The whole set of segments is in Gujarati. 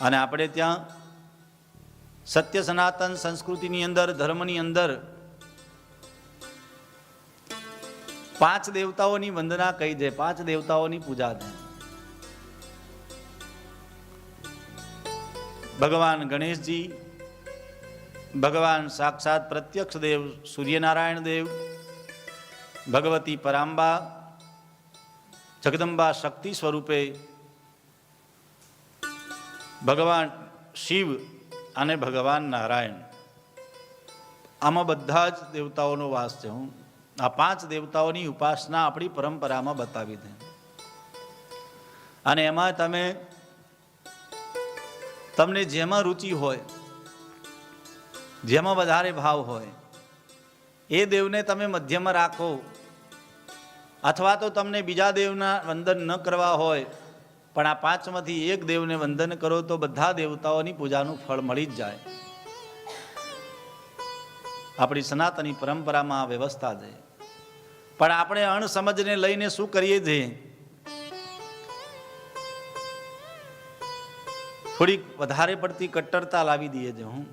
અને આપણે ત્યાં સત્ય સનાતન સંસ્કૃતિની અંદર, ધર્મની અંદર પાંચ દેવતાઓની વંદના કહી છે પાંચ દેવતાઓની પૂજા છે ભગવાન ગણેશજી, ભગવાન સાક્ષાત પ્રત્યક્ષ દેવ સૂર્યનારાયણ દેવ, ભગવતી પરાંબા, જગદંબા શક્તિ સ્વરૂપે ભગવાન શિવ અને ભગવાન નારાયણ. આમાં બધા જ દેવતાઓનો વાસ છે. હું આ પાંચ દેવતાઓની ઉપાસના આપણી પરંપરામાં બતાવી દે. અને એમાં તમે તમને જેમાં રુચિ હોય, જેમાં વધારે ભાવ હોય, એ દેવને તમે મધ્યમાં રાખો. અથવા તો તમને બીજા દેવના વંદન ન કરવા હોય પણ આ પાંચમાંથી એક દેવને વંદન કરો તો બધા દેવતાઓની પૂજાનું ફળ મળી જ જાય. આપણી સનાતની પરંપરામાં આ વ્યવસ્થા છે. પણ આપણે અણસમજને લઈને શું કરીએ છીએ? થોડીક વધારે પડતી કટ્ટરતા લાવી દઈએ છે હું.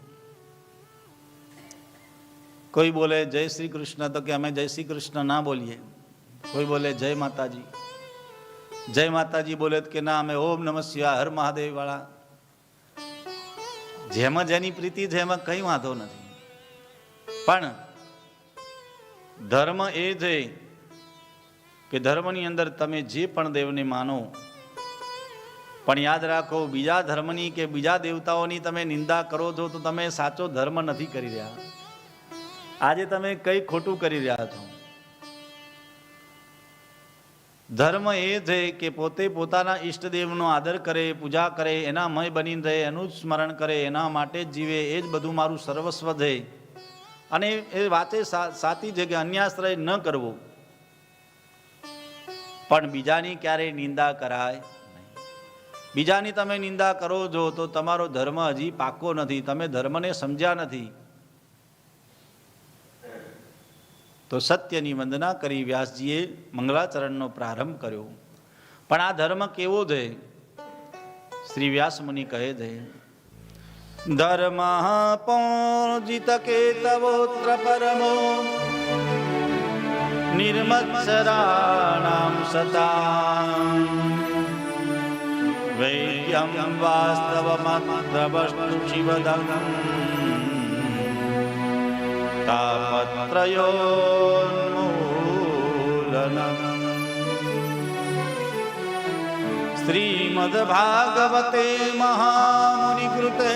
કોઈ બોલે જય શ્રી કૃષ્ણ તો કે અમે જય શ્રી કૃષ્ણ ના બોલીએ. કોઈ બોલે જય માતાજી. જય માતાજી બોલે કે ના અમે ઓમ નમઃ હર મહાદેવ વાળા જેમાં જેની પ્રીતિ છે એમાં કઈ વાંધો નથી. પણ ધર્મ એ છે કે ધર્મની અંદર તમે જે પણ દેવને માનો, પણ યાદ રાખો બીજા ધર્મની કે બીજા દેવતાઓની તમે નિંદા કરો છો તો તમે સાચો ધર્મ નથી કરી રહ્યા. આજે તમે કઈ ખોટું કરી રહ્યા છો. ધર્મ એ છે કે પોતે પોતાના ઈષ્ટદેવનો આદર કરે, પૂજા કરે એના મય બની રહે, એનું જ સ્મરણ કરે, એના માટે જ જીવે, એ જ બધું મારું સર્વસ્વ છે અને એ વાતે સાચી છે કે અન્યાશ્રય ન કરવો. પણ બીજાની ક્યારેય નિંદા કરાય બીજાની તમે નિંદા કરો છો તો તમારો ધર્મ હજી પાકો નથી. તમે ધર્મને સમજ્યા નથી. તો સત્યની વંદના કરી વ્યાસજીએ મંગલાચરણનો પ્રારંભ કર્યો. પણ આ ધર્મ કેવો છે શ્રી વ્યાસ મુનિ કહે છે ધર્મ પૌર્જિત કે તવોત્ર પરમો, નિર્મત્સરાણામ સતા વૈદ્યમ વાસ્તવમદ્રવસ્તુ શિવદમ તાપત્રયોન્મૂલનम् श्रीमद्भागवते મહામુનિકૃતે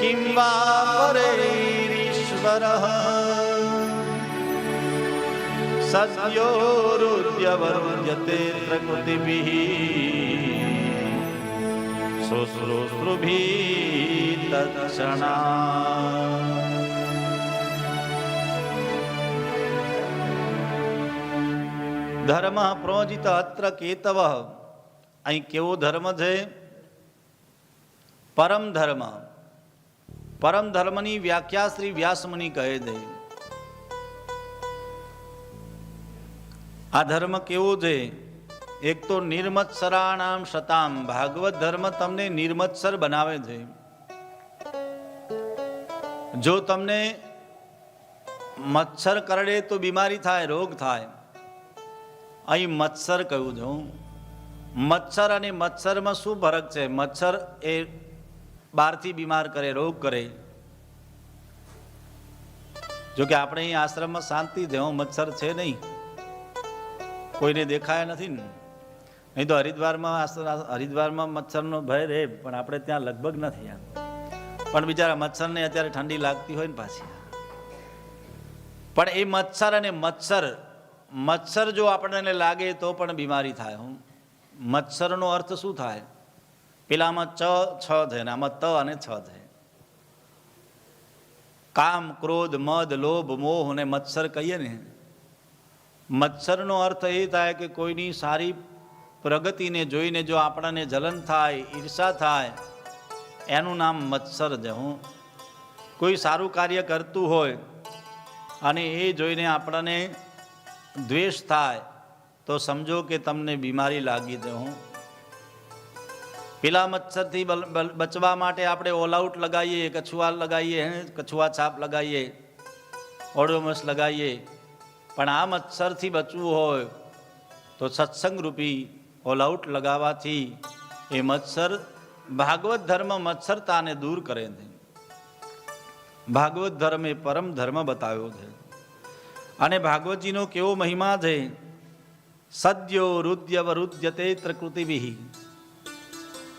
કિં વા પરેરીશ્વરઃ સદ્યોરુદ્યવરુદ્યતે પ્રકૃતિભિः શુશ્રૂષૃભિः તત્ક્ષણા ધર્મ પ્રોજિત અત્ર કેતવ અહીં કેવો ધર્મ છે પરમ ધર્મ પરમ ધર્મની વ્યાખ્યા શ્રી વ્યાસમુનિ કહે છે આ ધર્મ કેવો છે એક તો નિર્મત્સરાણામ શતામ. ભાગવત ધર્મ તમને નિર્મત્સર બનાવે છે. જો તમને મચ્છર કરડે તો બીમારી થાય, રોગ થાય. અહીં મચ્છર કહ્યું છું મચ્છર અને મચ્છરમાં શું ફરક છે? મચ્છર એ બહારથી બીમાર કરે, રોગ કરે. જો કે આપણે અહીં આશ્રમમાં શાંતિ છે મચ્છર છે નહીં. કોઈને દેખાયા નથી ને? નહીં તો હરિદ્વારમાં હરિદ્વારમાં મચ્છરનો ભય રહે, પણ આપણે ત્યાં લગભગ નથી આમ. પણ બિચારા મચ્છરને અત્યારે ઠંડી લાગતી હોય ને પાછી. પણ એ મચ્છર અને મચ્છર મચ્છર જો આપણને લાગે તો પણ બીમારી થાય. હું મચ્છરનો અર્થ શું થાય? પેલામાં ચ, છ છે ને, આમાં ત અને છ છે કામ, ક્રોધ, મદ, લોભ, મોહ અને મચ્છર કહીએ ને. મચ્છરનો અર્થ એ થાય કે કોઈની સારી પ્રગતિને જોઈને જો આપણને જલન થાય, ઈર્ષા થાય, એનું નામ મચ્છર છે હું કોઈ સારું કાર્ય કરતું હોય અને એ જોઈને આપણને દ્વેષ થાય, તો સમજો કે તમને બીમારી લાગી છે. પેલા મચ્છરથી બચવા માટે આપણે ઓલ આઉટ લગાવીએ કછુઆ લગાવીએ કછુઆ છાપ લગાવીએ, ઓડોમસ લગાવીએ. પણ આ મચ્છરથી બચવું હોય તો સત્સંગ રૂપી ઓલ આઉટ લગાવવાથી એ મત્સર, ભાગવત ધર્મ મત્સરતાને દૂર કરે છે. ભાગવત ધર્મ એ પરમ ધર્મ બતાવ્યો છે. અને ભાગવતજીનો કેવો મહિમા છે? સદ્યો રુદ્ય વરુદ્ય તે ત્રકૃતિવિહી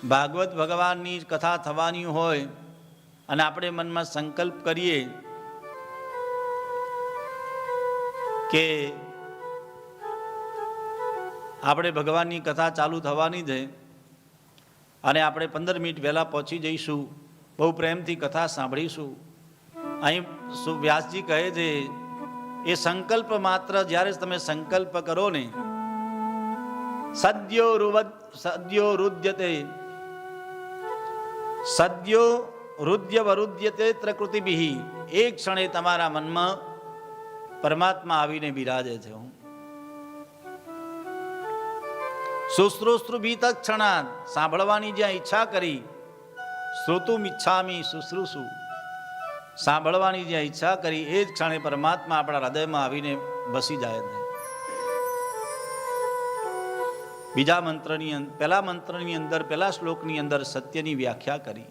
ભાગવત ભગવાનની કથા થવાની હોય અને આપણે મનમાં સંકલ્પ કરીએ કે આપણે ભગવાનની કથા ચાલુ થવાની છે અને આપણે પંદર મિનિટ વહેલા પહોંચી જઈશું, બહુ પ્રેમથી કથા સાંભળીશું. અહીં વ્યાસજી કહે છે, એ સંકલ્પ માત્ર જ્યારે તમે સંકલ્પ કરો ને, સદ્યો રુવદ, સદ્યો રુદ્યતે, સદ્યો રુદ્ય વરુદ્યતે ત્રકૃતિભિ એક ક્ષણે તમારા મનમાં પરમાત્મા આવીને બિરાજે છે. હું શુશ્રુશ્રુ ભીત ક્ષણાત સાંભળવાની જ્યાં ઈચ્છા કરી, શ્રોતુમ ઈચ્છામી શુશ્રુષુ. સાંભળવાની જ્યાં ઈચ્છા કરી, એ જ ક્ષણે પરમાત્મા આપણા હૃદયમાં આવીને બસી જાય છે બીજા મંત્રની પહેલા મંત્રની અંદર, પહેલા શ્લોકની અંદર સત્યની વ્યાખ્યા કરી.